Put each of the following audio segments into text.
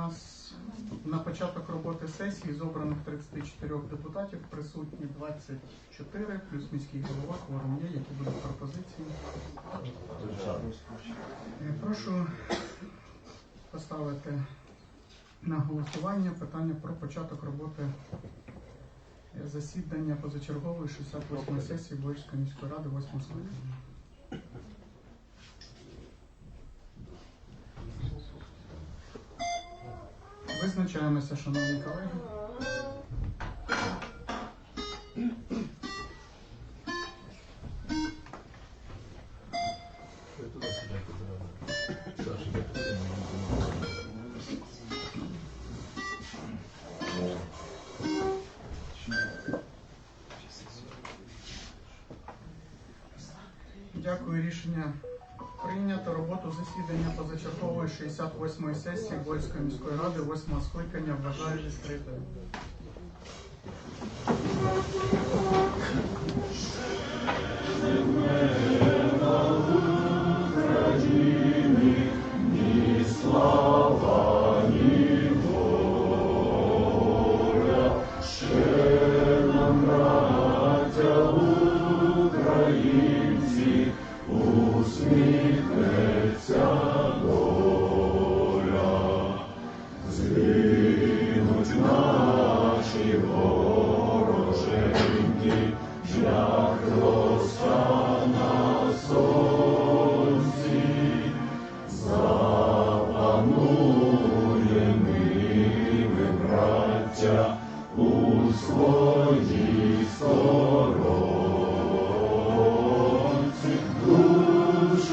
нас на початок роботи сесії з обраних 34 депутатів присутні 24, плюс міський голова, кворум є, які будуть пропозиції. Е, Прошу поставити на голосування питання про початок роботи е, засідання позачергової 68 сесії Боївської міської ради 8 скликання. Визначаємося, шановні колеги. Дякую, рішення Роботу засідання позачергової 68-ї сесії Вольської міської ради 8 скликання вважаю відкритою.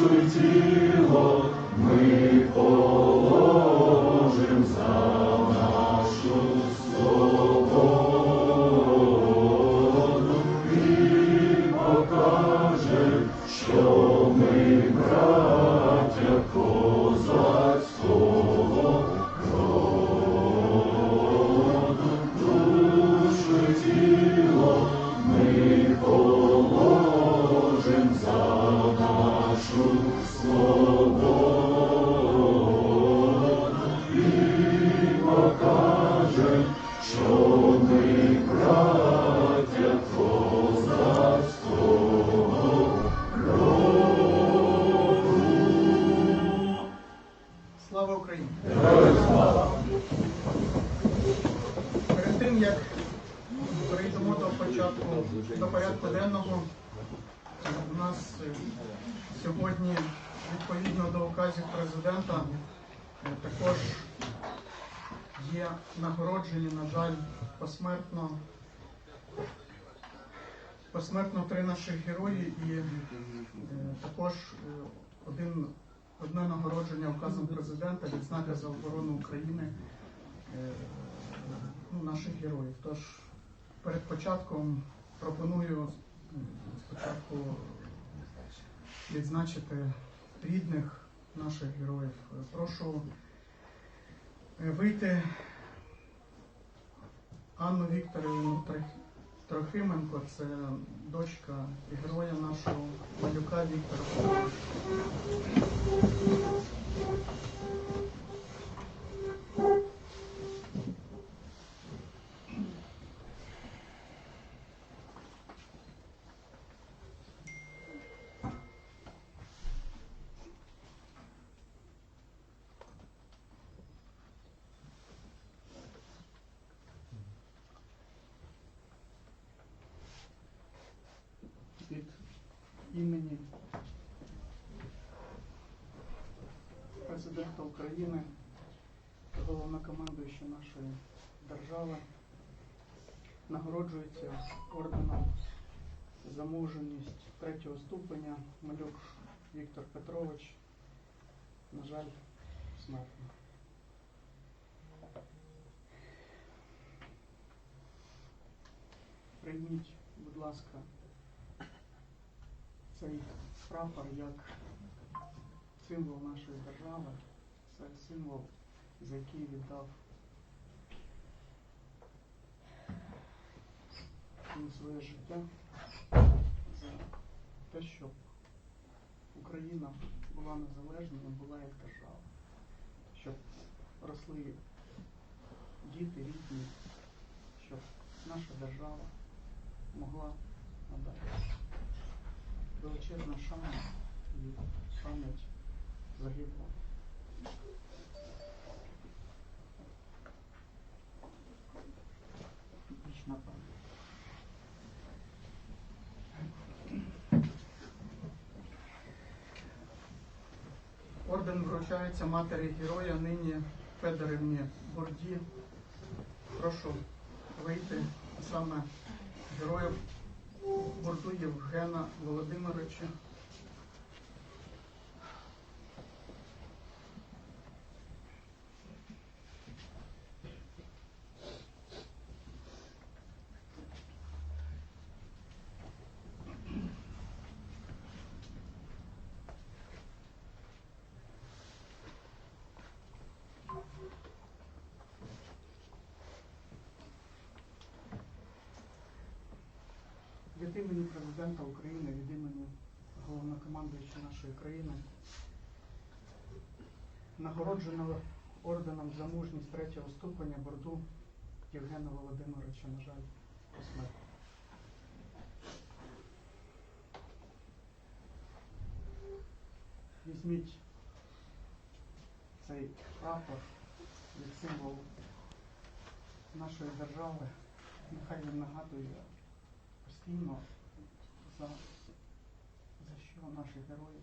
sobre. Посмертно три наших герої і е, також е, один одне нагородження указом президента відзнака за оборону України е, ну, наших героїв. Тож перед початком пропоную спочатку відзначити рідних наших героїв. Е, Прошу е, вийти Анну Вікторівну Трох- Трохименко, це дочка героя нашого малюка Віктора. від імені президента України, головнокомандуюча нашої держави, нагороджується орденом за мужність третього ступеня Малюк Віктор Петрович, на жаль, смертно. Прийміть, будь ласка, цей прапор як символ нашої держави, символ, за який віддав своє життя за те, щоб Україна була незалежною, була як держава, щоб росли діти, рідні, щоб наша держава могла надати величезна шана і пам'ять загиблого. Орден вручається матері героя нині Федорівні Борді. Прошу вийти саме героя Борду Євгена Володимировича. Від імені президента України, від імені головнокомандуючого нашої країни, нагороджено орденом за мужність третього ступеня борду Євгена Володимировича, на жаль, посмертно. Візьміть цей прапор як символ нашої держави. Нехай він нагадує постійно за, за що наші герої?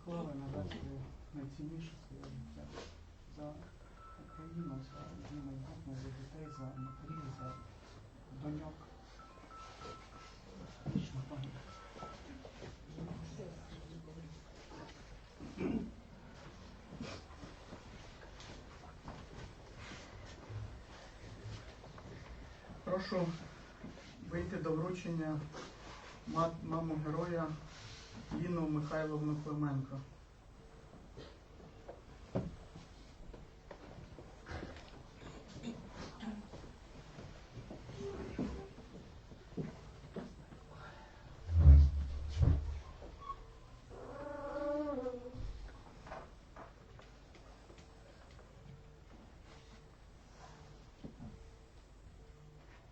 Склали на своє найцінніше своє життя. За Україну, за майбутнє, за дітей, за матерів, за доньок. Вічна пам'ять. Прошу вийти до вручення маму героя Інну Михайловну Клименко.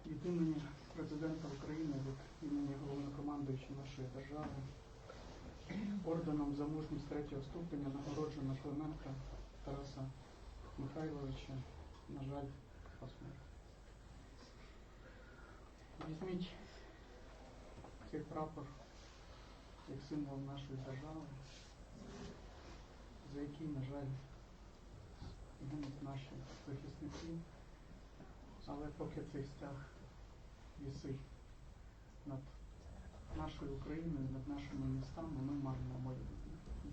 Від імені президента України, від імені головнокомандуючого нашої держави, орденом за мужність третього ступеня нагороджено Клименка Тараса Михайловича, на жаль, посмертно. Візьміть цей прапор як символ нашої держави, за який, на жаль, гинуть наші захисники. Але поки цей стяг вісить над нашою Україною, над нашими містами, ми маємо майбутнє.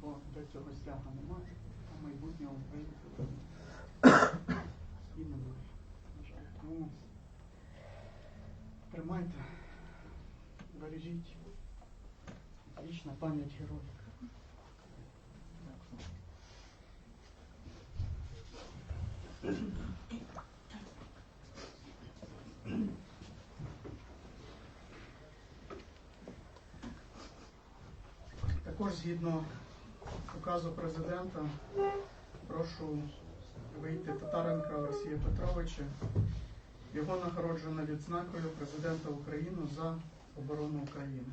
Бо до цього стяга немає, а майбутнього українців і немає. На жаль. Тому тримайте, бережіть вічна пам'ять героїв. Також згідно указу президента прошу вийти Татаренка Олексія Петровича. Його нагороджено відзнакою президента України за оборону України.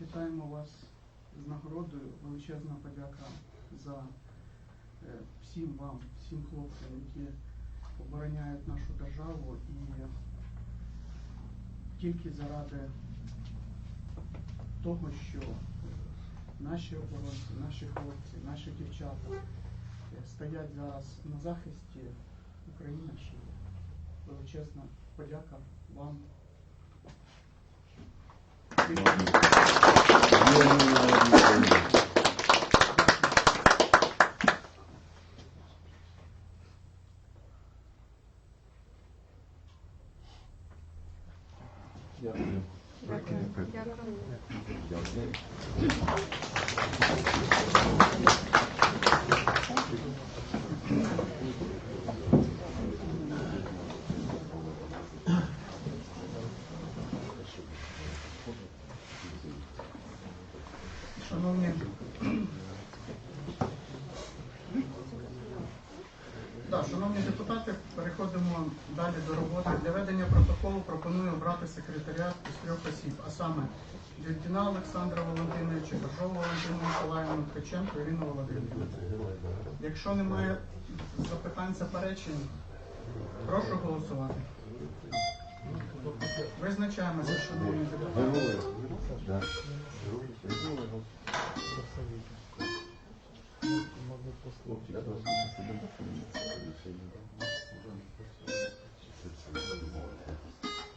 Вітаємо вас з нагородою. Величезна подяка за всім вам, всім хлопцям, які обороняють нашу державу і тільки заради того, що наші оборонці, наші хлопці, наші дівчата е, стоять зараз на захисті України ще. Величезна подяка вам. Дякую. Дякую. Дякую. Дякую. Шановні депутати, переходимо далі до роботи. Для ведення протоколу пропоную обрати секретаріат із трьох осіб, а саме Дюдіна Олександра Валентиновича, Коржова Валентину Миколаївну, Ткаченко Ірину Володимирівну. Якщо немає запитань, заперечень, прошу голосувати. Визначаємося, шановні депутати.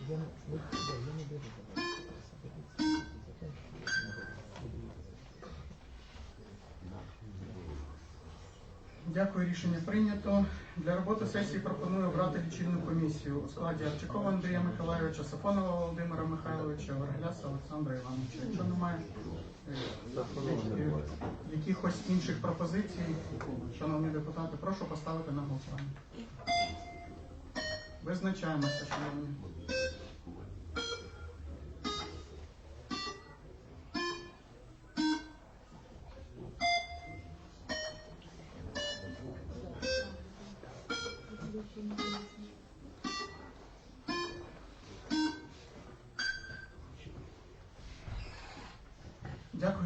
Я не беру. Дякую, рішення прийнято. Для роботи сесії пропоную обрати лічильну комісію у складі Арчакова Андрія Миколайовича, Сафонова Володимира Михайловича, Варгляса Олександра Івановича. Якщо немає е, якихось інших пропозицій, шановні депутати, прошу поставити на голосування. Визначаємося, шановні.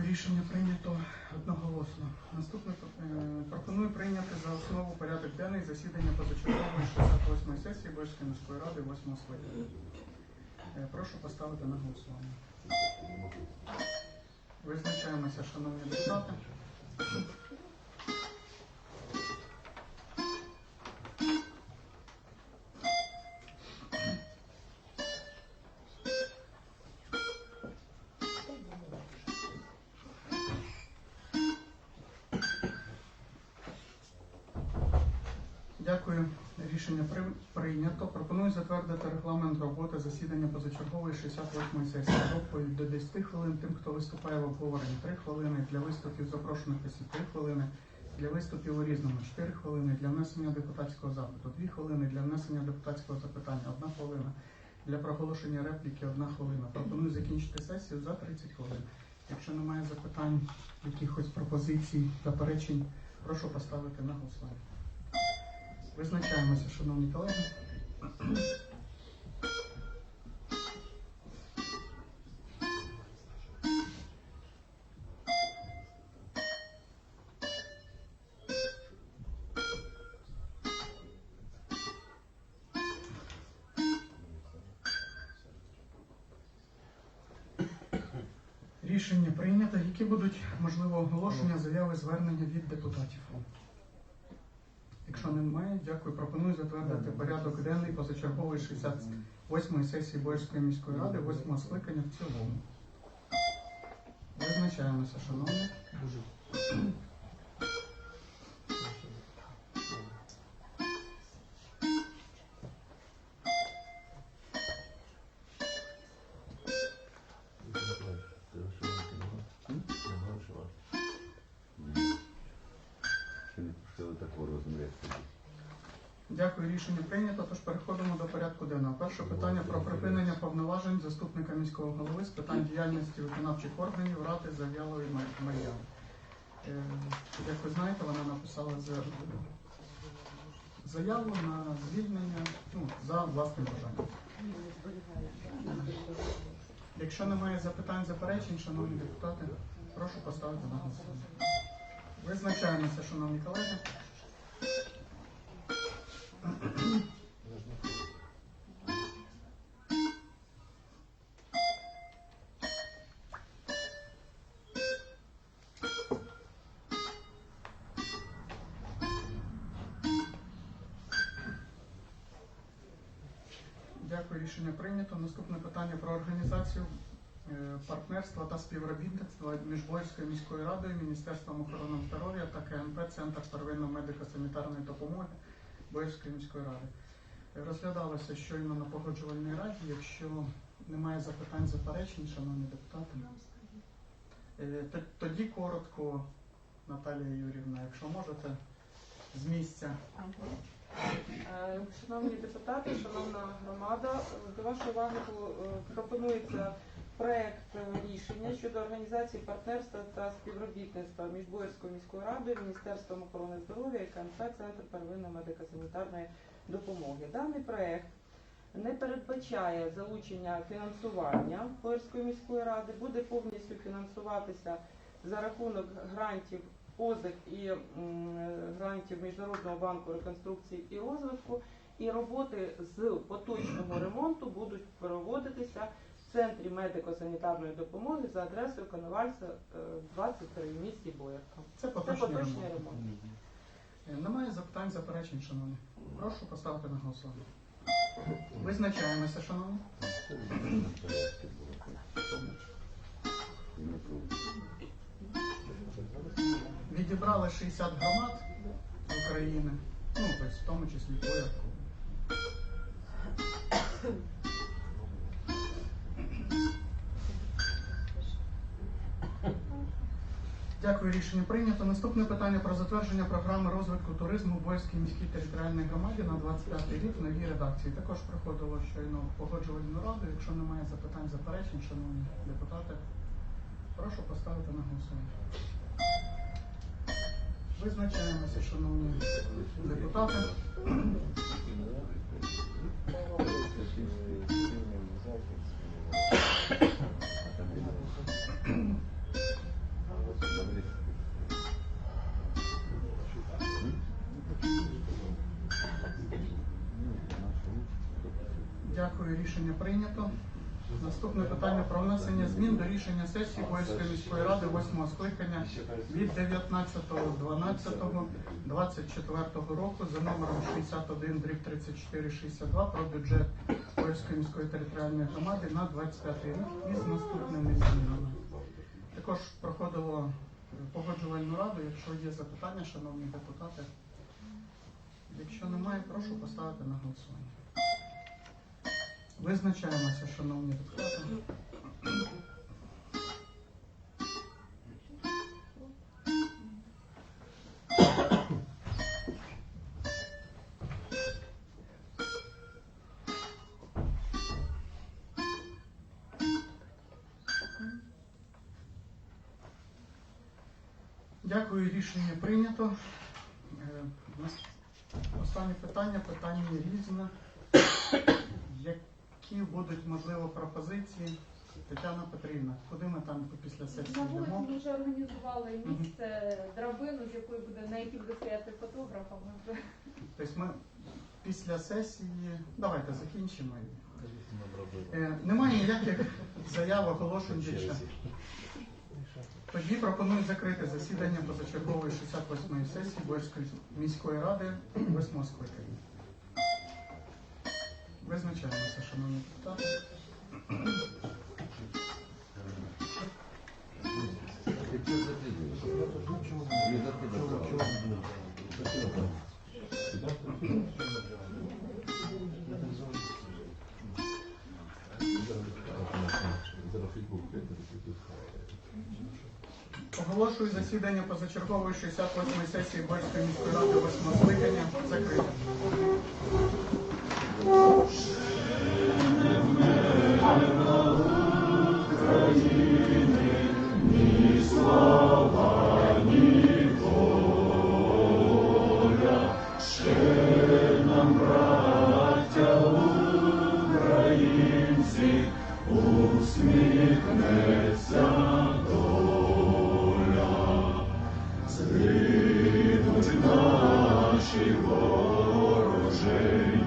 Рішення прийнято одноголосно. Наступне е, пропоную прийняти за основу порядок денний засідання позачергової 68-ї сесії Бойської міської ради 8 скликання. Е, Прошу поставити на голосування. Визначаємося, шановні депутати. Дякую. Рішення прийнято. Пропоную затвердити регламент роботи засідання позачергової 68-ї сесії. Доповідь до 10 хвилин тим, хто виступає в обговоренні 3 хвилини, для виступів запрошених осіб 3 хвилини, для виступів у різному 4 хвилини, для внесення депутатського запиту 2 хвилини, для внесення депутатського запитання 1 хвилина, для проголошення репліки 1 хвилина. Пропоную закінчити сесію за 30 хвилин. Якщо немає запитань, якихось пропозицій, заперечень, прошу поставити на голосування. Визначаємося, шановні колеги. Рішення прийнято. Які будуть можливо оголошення, заяви, звернення від депутатів? Якщо немає, дякую. Пропоную затвердити порядок денний позачергової 68-ї сесії Боярської міської ради, 8 скликання в цілому. Визначаємося, шановні. такого Дякую, рішення прийнято. Тож переходимо до порядку денного. Перше питання про припинення повноважень заступника міського голови з питань діяльності виконавчих органів Ради Зав'ялої Мар- Мар'яни. Е, Як ви знаєте, вона написала заяву на звільнення ну, за власним бажанням. Якщо немає запитань, заперечень, шановні депутати, прошу поставити на голосування. Визначаємося, шановні колеги. Дякую, рішення прийнято. Наступне питання про організацію е, партнерства та співробітництва між Боярською міською радою, Міністерством охорони здоров'я та КНП Центр первинної медико-санітарної допомоги Боярської міської ради. Розглядалося щойно на погоджувальній раді. Якщо немає запитань, заперечень, шановні депутати. Е, Тоді коротко, Наталія Юрівна, якщо можете, з місця. Е, Шановні депутати, шановна громада, до вашої уваги е, пропонується проект рішення щодо організації партнерства та співробітництва між Боярською міською радою, Міністерством охорони здоров'я і КМС Центр первинної медико-санітарної допомоги. Даний проект не передбачає залучення фінансування Боярської міської ради, буде повністю фінансуватися за рахунок грантів позик і грантів Міжнародного банку реконструкції і розвитку. І роботи з поточного ремонту будуть проводитися в центрі медико-санітарної допомоги за адресою Коновальця е, 23 в місті Боярка. Це поточний ремонт. ремонт. Е, Немає запитань, заперечень, шановні. Прошу поставити на голосування. Визначаємося, шановні. Відібрали 60 громад України, ну, тобто в тому числі Боярку. Дякую, рішення прийнято. Наступне питання про затвердження програми розвитку туризму в Боярській міській територіальній громаді на 25 рік в новій редакції. Також приходило щойно погоджувальну раду. Якщо немає запитань, заперечень, шановні депутати, прошу поставити на голосування. Визначаємося, шановні депутати. Дякую, рішення прийнято. Наступне питання про внесення змін до рішення сесії Боярської міської ради 8 скликання від 19.12.24 року за номером 61 дріб 3462 про бюджет Боярської міської територіальної громади на 25 рік із наступними змінами. Також проходило погоджувальну раду. Якщо є запитання, шановні депутати, якщо немає, прошу поставити на голосування. Визначаємося, шановні депутати. Дякую, рішення прийнято. Е, Останнє питання, питання різне. Які будуть, можливо, пропозиції? Тетяна Петрівна, куди ми там після сесії На вулиці йдемо? ми вже організували місце драбину, з якої буде на якій буде стояти фотограф. а Ми вже Тобто ми після сесії, давайте закінчимо. Е, немає ніяких заяв, оголошень більше. Тоді пропоную закрити засідання позачергової 68-ї сесії Борської міської ради 8 скликання. Визначаємося, шановні депутати. Оголошую засідання позачергової 68-ї сесії Борської міської ради 8 скликання закрите. Ми